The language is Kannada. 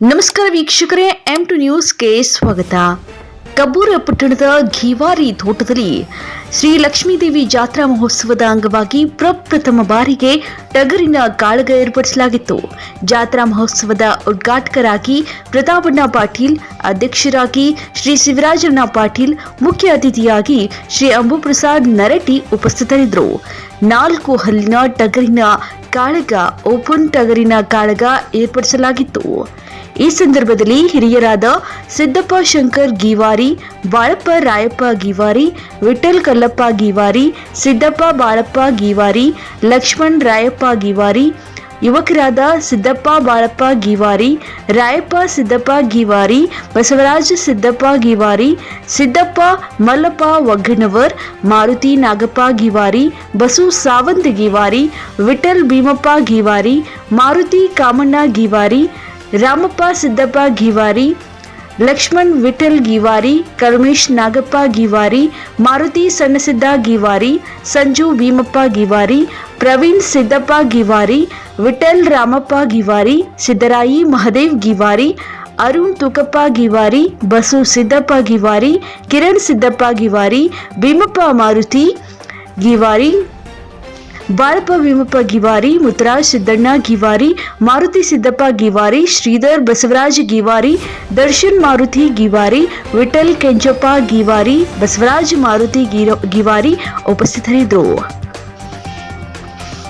ನಮಸ್ಕಾರ ವೀಕ್ಷಕರೇ ಎಂ ಟು ನ್ಯೂಸ್ಗೆ ಸ್ವಾಗತ. ಕಬ್ಬೂರ ಪಟ್ಟಣದ ಘೀವಾರಿ ತೋಟದಲ್ಲಿ ಶ್ರೀ ಲಕ್ಷ್ಮೀದೇವಿ ಜಾತ್ರಾ ಮಹೋತ್ಸವದ ಅಂಗವಾಗಿ ಪ್ರಪ್ರಥಮ ಬಾರಿಗೆ ಟಗರಿನ ಕಾಳಗ ಏರ್ಪಡಿಸಲಾಗಿತ್ತು. ಜಾತ್ರಾ ಮಹೋತ್ಸವದ ಉದ್ಘಾಟಕರಾಗಿ ಪ್ರತಾಪಣ್ಣ ಪಾಟೀಲ್ ಅಧ್ಯಕ್ಷರಾಗಿ ಶ್ರೀ ಶಿವರಾಜಣ್ಣ ಪಾಟೀಲ್ ಮುಖ್ಯ ಅತಿಥಿಯಾಗಿ ಶ್ರೀ ಅಂಬುಪ್ರಸಾದ್ ನರಟಿ ಉಪಸ್ಥಿತರಿದ್ದರು. ನಾಲ್ಕು ಹಲ್ಲಿನ ಟಗರಿನ ಕಾಳಗ ಓಪನ್ ಟಗರಿನ ಕಾಳಗ ಏರ್ಪಡಿಸಲಾಗಿತ್ತು. ಈ ಸಂದರ್ಭದಲ್ಲಿ ಹಿರಿಯರಾದ ಸಿದ್ದಪ್ಪ ಶಂಕರ್ ಗೀವಾರಿ, ಬಾಳಪ್ಪ ರಾಯಪ್ಪ ಗೀವಾರಿ ವಿಠಲ್ ಕಲ್ಲಪ್ಪ ಗೀವಾರಿ, ಸಿದ್ದಪ್ಪ ಬಾಳಪ್ಪ ಗೀವಾರಿ, ಲಕ್ಷ್ಮಣ್ ರಾಯಪ್ಪ ಗೀವಾರಿ ಯುವಕರಾದ ಸಿದ್ದಪ್ಪ ಬಾಳಪ್ಪ ಗೀವಾರಿ, ರಾಯಪ್ಪ ಸಿದ್ದಪ್ಪ ಗೀವಾರಿ, ಬಸವರಾಜ ಸಿದ್ದಪ್ಪ ಗೀವಾರಿ, ಸಿದ್ದಪ್ಪ ಮಲ್ಲಪ್ಪ ಒಗ್ಗನವರ್ ಮಾರುತಿ ನಾಗಪ್ಪ ಗೀವಾರಿ, ಬಸು ಸಾವಂತ್ ಗೀವಾರಿ, ವಿಠಲ್ ಭೀಮಪ್ಪ ಗೀವಾರಿ, ಮಾರುತಿ ಕಾಮಣ್ಣ ಗೀವಾರಿ, ರಾಮಪ್ಪ ಸಿದ್ದಪ್ಪ ಗೀವಾರಿ ಲಕ್ಷ್ಮಣ್ ವಿಠಲ್ ಗೀವಾರಿ ಕಲ್ಮೇಶ್ ನಾಗಪ್ಪ ಗೀವಾರಿ, ಮಾರುತಿ ಸಣ್ಣಸಿದ್ದ ಗೀವಾರಿ, ಸಂಜು ಭೀಮಪ್ಪ ಗೀವಾರಿ, ಪ್ರವೀಣ್ ಸಿದ್ದಪ್ಪ ಗೀವಾರಿ ವಿಠಲ್ ರಾಮಪ್ಪ ಗೀವಾರಿ, ಸಿದ್ದರಾಯಿ ಮಹದೇವ್ ಗೀವಾರಿ, ಅರುಣ್ ತುಕಪ್ಪ ಗೀವಾರಿ, ಬಸು ಸಿದ್ದಪ್ಪ ಗೀವಾರಿ, ಕಿರಣ್ ಸಿದ್ದಪ್ಪ ಗೀವಾರಿ, ಭೀಮಪ್ಪ ಮಾರುತಿ ಗೀವಾರಿ. ಬಾಳಪ್ಪ ಭೀಮಪ್ಪ ಗಿವಾರಿ ಮುತ್ತರಾಜ್ ಸಿದ್ದಣ್ಣ ಗಿವಾರಿ, ಮಾರುತಿ ಸಿದ್ದಪ್ಪ ಗಿವಾರಿ, ಶ್ರೀಧರ್ ಬಸವರಾಜ್ ಗಿವಾರಿ, ದರ್ಶನ್ ಮಾರುತಿ ಗಿವಾರಿ, ವಿಠಲ್ ಕೆಂಚಪ್ಪ ಗಿವಾರಿ, ಬಸವರಾಜ್ ಮಾರುತಿ ಗಿರೋ- ಗಿವಾರಿ ಉಪಸ್ಥಿತರಿದ್ದರು.